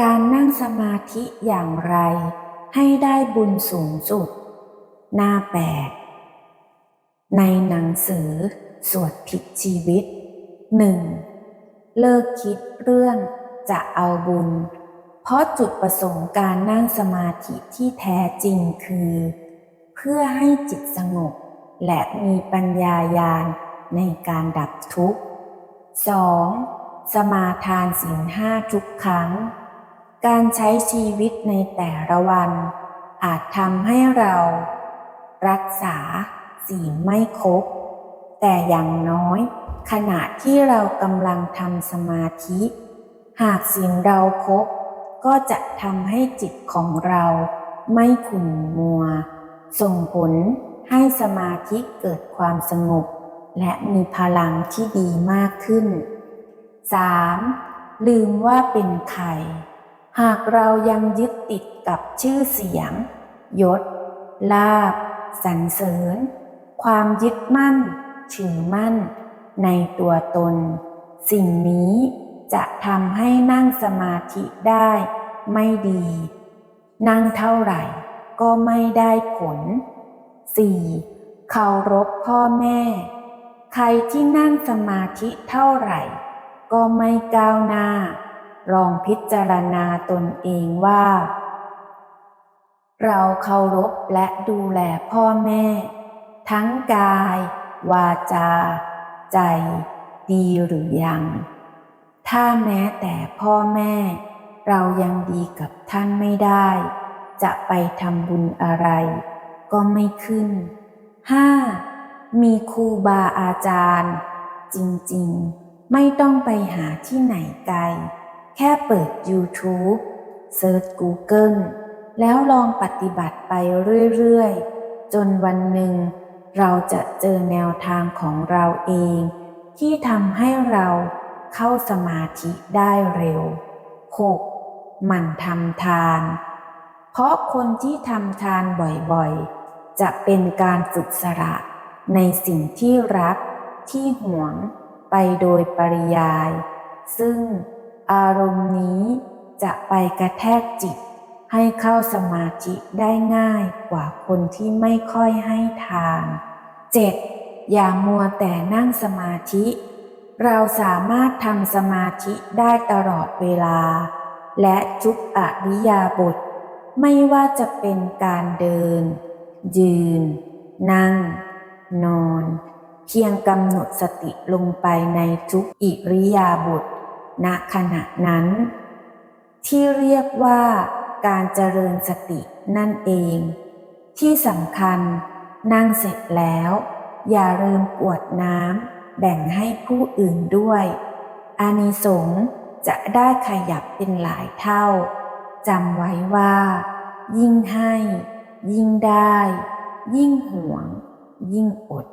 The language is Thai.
การนั่งสมาธิอย่างไรให้ได้บุญสูงสุด หน้าแปดในหนังสือ สวดพลิกชีวิตหนึ่งเลิกคิดเรื่องจะเอาบุญ เพราะจุดประสงค์การนั่งสมาธิที่แท้จริงคือ เพื่อให้จิตสงบ และมีปัญญายาณในการดับทุกข์ 2. สมาทานศีลห้าทุกครั้ง การใช้ชีวิตในแต่ละวัน อาจทำให้เรา รักษาศีลไม่ครบ แต่อย่างน้อย ขณะที่เรากำลังทำสมาธิ หากศีลเราครบ ก็จะทำให้จิตของเราไม่ขุ่นมัว ส่งผลให้สมาธิเกิดความสงบ และมีพลังที่ดีมากขึ้น 3. ลืมว่าเป็นใคร หากเรายังยึดติดกับชื่อเสียง ยศ ลาบสรรเสริญ ความยึดมั่น ถือมั่น ในตัวตน สิ่งนี้จะทำให้นั่งสมาธิได้ไม่ดี นั่งเท่าไหร่ก็ไม่ได้ผล 4. เคารพพ่อแม่ ใครที่นั่งสมาธิเท่าไหร่ ก็ไม่ก้าวหน้า ลองพิจารณาตนเองว่า เราเคารพและดูแลพ่อแม่ ทั้งกาย วาจา ใจ ดีหรือยัง ถ้าแม้แต่พ่อแม่ เรายังดีกับท่านไม่ได้ จะไปทำบุญอะไร ก็ไม่ขึ้น 5. มีครูบาอาจารย์ จริง ๆ ไม่ต้องไปหาที่ไหนไกล แค่เปิด YouTube เซิร์ช Google แล้วลองปฏิบัติไปเรื่อยๆ จนวันหนึ่ง เราจะเจอแนวทางของเราเอง ที่ทำให้เราเข้าสมาธิได้เร็ว 6. หมั่นทำทาน เพราะคนที่ทำทานบ่อยๆ จะเป็นการฝึกสละในสิ่งที่รักที่หวงไปโดยปริยาย ซึ่ง อารมณ์นี้จะไปกระแทกจิต ให้เข้าสมาธิได้ง่ายกว่าคนที่ไม่ค่อยให้ทาน 7. อย่ามัวแต่นั่งสมาธิ เราสามารถทำสมาธิได้ตลอดเวลา และทุกอริยาบท ไม่ว่าจะเป็นการเดิน ยืน นั่ง นอน เพียงกำหนดสติลงไปในทุกอิริยาบถ ณขณะนั้น ที่เรียกว่าการเจริญสตินั่นเอง ที่สำคัญนั่งเสร็จแล้ว อย่าลืมกวดน้ำแบ่งให้ผู้อื่นด้วย อานิสงส์จะได้ขยับเป็นหลายเท่าจำไว้ว่า ยิ่งให้ ยิ่งได้ ยิ่งหวง ยิ่งอด